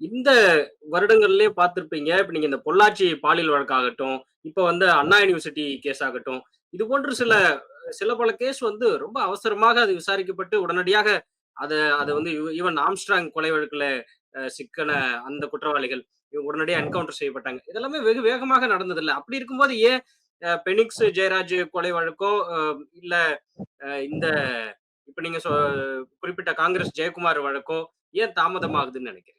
இந்த வருடங்கள்லயே பார்த்திருப்பீங்க. இப்ப நீங்க இந்த பொள்ளாச்சி பாலியல் வழக்காகட்டும், இப்ப வந்து அண்ணா யூனிவர்சிட்டி கேஸ் ஆகட்டும், இது போன்ற சில சில பல கேஸ் வந்து ரொம்ப அவசரமாக அது விசாரிக்கப்பட்டு உடனடியாக அதை அதை வந்து ஈவன் ஆம்ஸ்ட்ராங் கொலை வழக்குல சிக்கன அந்த குற்றவாளிகள் இவங்க உடனடியாக என்கவுண்டர் செய்யப்பட்டாங்க. இதெல்லாமே வெகு வேகமாக நடந்ததுல்ல. அப்படி இருக்கும்போது ஏன் பெனிக்ஸ் ஜெயராஜ் கொலை வழக்கோ, இல்ல இந்த இப்ப நீங்க சொ குறிப்பிட்ட காங்கிரஸ் ஜெயக்குமார் வழக்கோ ஏன் தாமதமாகுதுன்னு நினைக்கிறேன்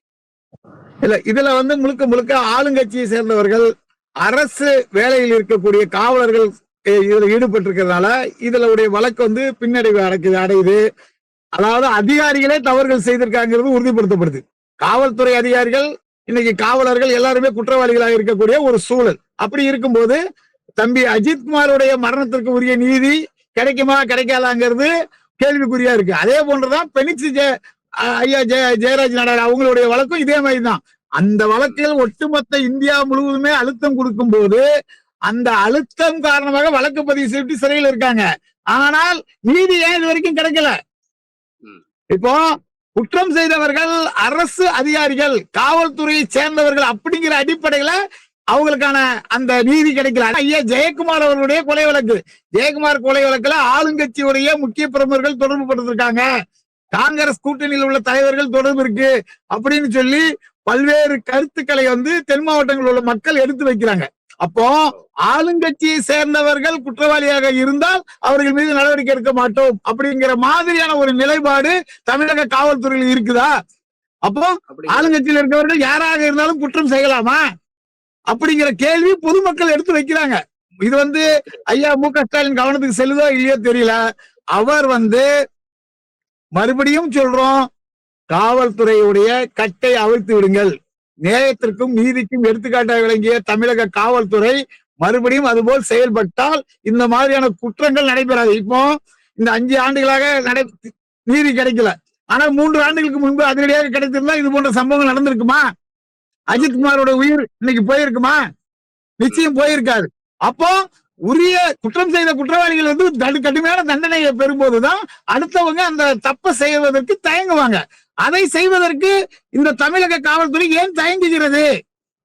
இல்ல இதுல வந்து முழுக்க முழுக்க ஆளுங்கட்சியை சேர்ந்தவர்கள் அரசு வேலையில் இருக்கக்கூடிய காவலர்கள் இதுல ஈடுபட்டிருக்கிறதுனால இதுல உடைய வழக்கு வந்து பின்னடைவு அடைக்குது அடையுது. அதாவது அதிகாரிகளே தவறுகள் செய்திருக்காங்கிறது உறுதிப்படுத்தப்படுது. காவல்துறை அதிகாரிகள், இன்னைக்கு காவலர்கள் எல்லாருமே குற்றவாளிகளாக இருக்கக்கூடிய ஒரு சூழல். அப்படி இருக்கும்போது, தம்பி அஜித்குமாருடைய மரணத்திற்கு உரிய நீதி கிடைக்குமா? கிடைக்காதாங்கிறது கேள்விக்குறியா இருக்கு. அதே போன்றுதான் பெனிக்ஸ் ஐயா ஜெய ஜெயராஜ் நாடார் அவங்களுடைய வழக்கும் இதே மாரி தான். அந்த வழக்கில் ஒட்டுமொத்த இந்தியா முழுவதுமே அழுத்தம் குடுக்கும்போது, அந்த அழுத்தம் காரணமாக வழக்கு பதிவு செய்துட்டு சிறையில இருக்காங்க. ஆனால் நீதி ஏன் இதுவரைக்கும் கிடைக்கல? ம். இப்போ குற்றம் செய்தவர்கள் அரசு அதிகாரிகள், காவல்துறையைச் சேர்ந்தவர்கள் அப்படிங்கிற அடிப்படையில அவங்களுக்கான அந்த நீதி கிடைக்கல. ஐயா ஜெயக்குமார் அவர்களுடைய கொலை வழக்கு. ஜெயக்குமார் கொலை வழக்குல ஆளுங்கட்சியுடைய முக்கிய பிரமுகர்கள் தொடர்பு படுத்திருக்காங்க. காங்கிரஸ் கூட்டணியில் உள்ள தலைவர்கள் தொடர்பு இருக்கு அப்படின்னு சொல்லி பல்வேறு கருத்துக்களை வந்து தென் மாவட்டங்களில் உள்ள மக்கள் எடுத்து வைக்கிறாங்க. அப்போ ஆளுங்கட்சியை சேர்ந்தவர்கள் குற்றவாளியாக இருந்தால் அவர்கள் மீது நடவடிக்கை எடுக்க மாட்டோம் அப்படிங்கிற மாதிரியான ஒரு நிலைப்பாடு தமிழக காவல்துறையில் இருக்குதா? அப்போ ஆளுங்கட்சியில் இருக்கவர்கள் யாராக இருந்தாலும் குற்றம் செய்யலாமா? அப்படிங்கிற கேள்வி பொதுமக்கள் எடுத்து வைக்கிறாங்க. இது வந்து ஐயா மு. க. ஸ்டாலின் கவனத்துக்கு செல்லுதோ இல்லையோ தெரியல. அவர் வந்து மறுபடியும் சொல்றோம். காவல்துறையுடைய கட்டை அவிழ்த்து விடுங்கள். நேயத்திற்கும், நீதிக்கும் எடுத்துக்காட்டாக விளங்கிய தமிழக காவல்துறை மறுபடியும் அதுபோல் செயல்பட்டால் இந்த மாதிரியான குற்றங்கள் நடைபெறாது. இப்போ இந்த அஞ்சு ஆண்டுகளாக நடை நீதி கிடைக்கல. ஆனா மூன்று ஆண்டுகளுக்கு முன்பு அதிரடியாக கிடைத்திருந்தா இது போன்ற சம்பவங்கள் நடந்திருக்குமா? அஜித்குமாரோட உயிர் இன்னைக்கு போயிருக்குமா? நிச்சயம் போயிருக்காரு அப்போ உரிய குற்றம் செய்த குற்றவாளிகள் வந்து தடு கடுமையான தண்டனையை பெறும்போதுதான் அடுத்தவங்க அந்த தப்பை செய்வதற்கு தயங்குவாங்க. அதை செய்வதற்கு இந்த தமிழக காவல்துறை ஏன் தயங்குகிறது?